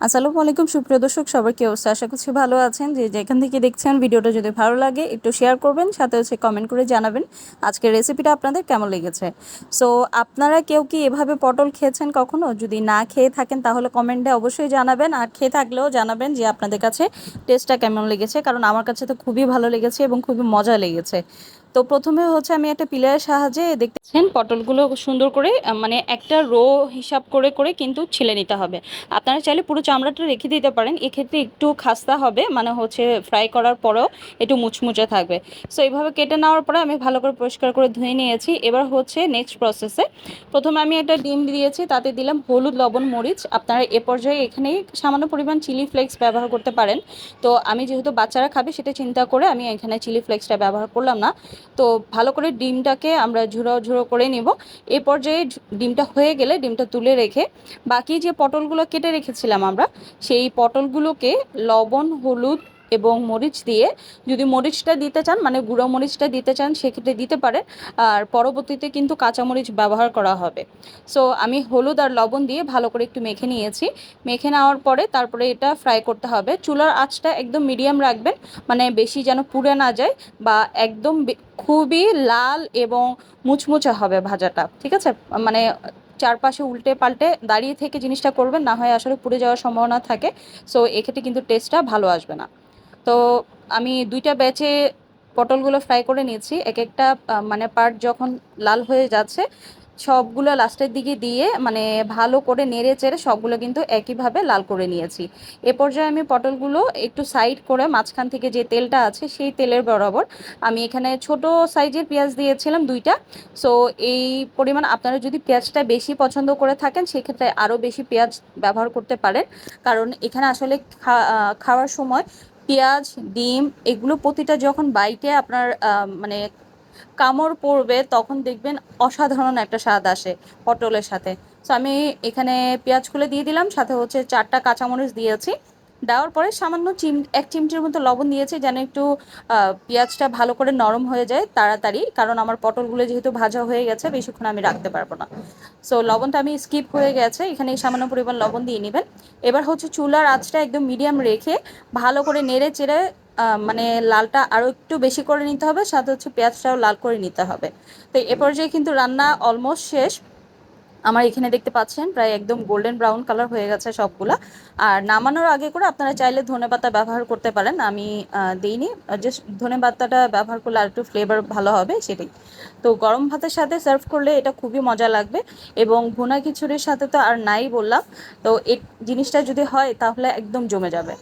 আসসালামু আলাইকুম, সুপ্রিয় দর্শক সবার কি আশা করছি ভালো আছেন। যে যেখান থেকে দেখছেন ভিডিওটা যদি ভালো লাগে, একটু শেয়ার করবেন, সাথে হচ্ছে কমেন্ট করে জানাবেন আজকের রেসিপিটা আপনাদের কেমন লেগেছে। সো আপনারা কেউ কি এভাবে পটল খেয়েছেন কখনো? যদি না খেয়ে থাকেন, তাহলে কমেন্টে অবশ্যই জানাবেন। আর খেয়ে থাকলেও জানাবেন যে আপনাদের কাছে টেস্টটা কেমন লেগেছে, কারণ আমার কাছে তো খুবই ভালো লেগেছে এবং খুবই মজা লেগেছে। তো প্রথমে হচ্ছে আমি একটা পিলারের সাহায্যে দেখতেছেন পটলগুলো সুন্দর করে মানে একটা রো হিসাব করে করে কিন্তু ছিলে নিতে হবে। আপনারা চাইলে পুরো চামড়াটা রেখে দিতে পারেন। এক্ষেত্রে একটু খাস্তা হবে মানে হচ্ছে ফ্রাই করার পরেও একটু মুচমুচে থাকবে। সো এইভাবে কেটে নেওয়ার পরে আমি ভালো করে পরিষ্কার করে ধুয়ে নিয়েছি। এবার হচ্ছে নেক্সট প্রসেসে প্রথমে আমি একটা ডিম দিয়েছি, তাতে দিলাম হলুদ, লবণ, মরিচ। আপনারা এ পর্যায়ে এখানেই সামান্য পরিমাণ চিলি ফ্লেক্স ব্যবহার করতে পারেন। তো আমি যেহেতু বাচ্চারা খাবে, সেটা চিন্তা করে আমি এখানে চিলি ফ্লেক্সটা ব্যবহার করলাম না। তো ভালো করে ডিমটাকে আমরা ঝুড়ো ঝুড়ো করে নিব। এই পর্যায়ে ডিমটা হয়ে গেলে ডিমটা তুলে রেখে বাকি যে পটলগুলো কেটে রেখেছিলাম আমরা, সেই পটলগুলোকে লবণ, হলুদ এবং মরিচ দিয়ে যদি মরিচটা দিতে চান মানে গুঁড়ো মরিচটা দিতে চান, সেক্ষেত্রে দিতে পারেন। আর পরবর্তীতে কিন্তু কাঁচামরিচ ব্যবহার করা হবে। সো আমি হলুদ আর লবণ দিয়ে ভালো করে একটু মেখে নিয়েছি। মেখে নেওয়ার পরে তারপরে এটা ফ্রাই করতে হবে। চুলার আঁচটা একদম মিডিয়াম রাখবেন মানে বেশি যেন পুড়ে না যায় বা একদম খুবই লাল এবং মুচমুচে হবে ভাজাটা, ঠিক আছে? মানে চারপাশে উল্টে পাল্টে দাঁড়িয়ে থেকে জিনিসটা করবেন, না হয় আসলে পুড়ে যাওয়ার সম্ভাবনা থাকে। সো এক্ষেত্রে কিন্তু টেস্টটা ভালো আসবে না। তো আমি দুইটা ব্যাচে পটলগুলো ফ্রাই করে নিয়েছি। এক একটা মানে পার্ট যখন লাল হয়ে যাচ্ছে, সবগুলো লাস্টের দিকে দিয়ে মানে ভালো করে নেড়ে চেড়ে সবগুলো কিন্তু একইভাবে লাল করে নিয়েছি। এ পর্যায়ে আমি পটলগুলো একটু সাইড করে মাঝখান থেকে যে তেলটা আছে, সেই তেলের বরাবর আমি এখানে ছোট সাইজের পেঁয়াজ দিয়েছিলাম দুইটা। সো এই পরিমাণ আপনারা যদি পেঁয়াজটা বেশি পছন্দ করে থাকেন, সেক্ষেত্রে আরও বেশি পেঁয়াজ ব্যবহার করতে পারেন। কারণ এখানে আসলে খাওয়ার সময় পেঁয়াজ, ডিম, এগুলো প্রতিটা যখন বাইটে আপনার মানে কামড় পড়বে, তখন দেখবেন অসাধারণ একটা স্বাদ আসে পটলের সাথে। সো আমি এখানে পেঁয়াজ খুলে দিয়ে দিলাম, সাথে হচ্ছে চারটা কাঁচামরিচ দিয়েছি। দেওয়ার পরে সামান্য চিম, এক চিমটির মতো লবণ দিয়েছি যেন একটু পেঁয়াজটা ভালো করে নরম হয়ে যায় তাড়াতাড়ি, কারণ আমার পটলগুলো যেহেতু ভাজা হয়ে গেছে, বেশিক্ষণ আমি রাখতে পারব না। সো লবণটা আমি স্কিপ হয়ে গেছে এখানে সামান্য পরিমাণ লবণ দিয়ে নেবেন। এবার হচ্ছে চুলার আঁচটা একদম মিডিয়াম রেখে ভালো করে নেড়ে চেড়ে মানে লালটা আরও একটু বেশি করে নিতে হবে, সাথে হচ্ছে পেঁয়াজটাও লাল করে নিতে হবে। তো এ পর্যায়ে কিন্তু রান্না অলমোস্ট শেষ। আমার এখানে দেখতে পাচ্ছেন, প্রায় একদম গোল্ডেন ব্রাউন কালার হয়ে গেছে সবগুলা। আর নামানোর আগে করে আপনারা চাইলে ধনেপাতা ব্যবহার করতে পারেন, আমি দিইনি। জাস্ট ধনেপাতাটা ব্যবহার করলে আর একটু ফ্লেভার ভালো হবে সেটাই। তো গরম ভাতের সাথে সার্ভ করলে এটা খুবই মজা লাগবে এবং ভুনা খিচুড়ির সাথে তো আর নাই বললাম। তো এই জিনিসটা যদি হয় তাহলে একদম জমে যাবে।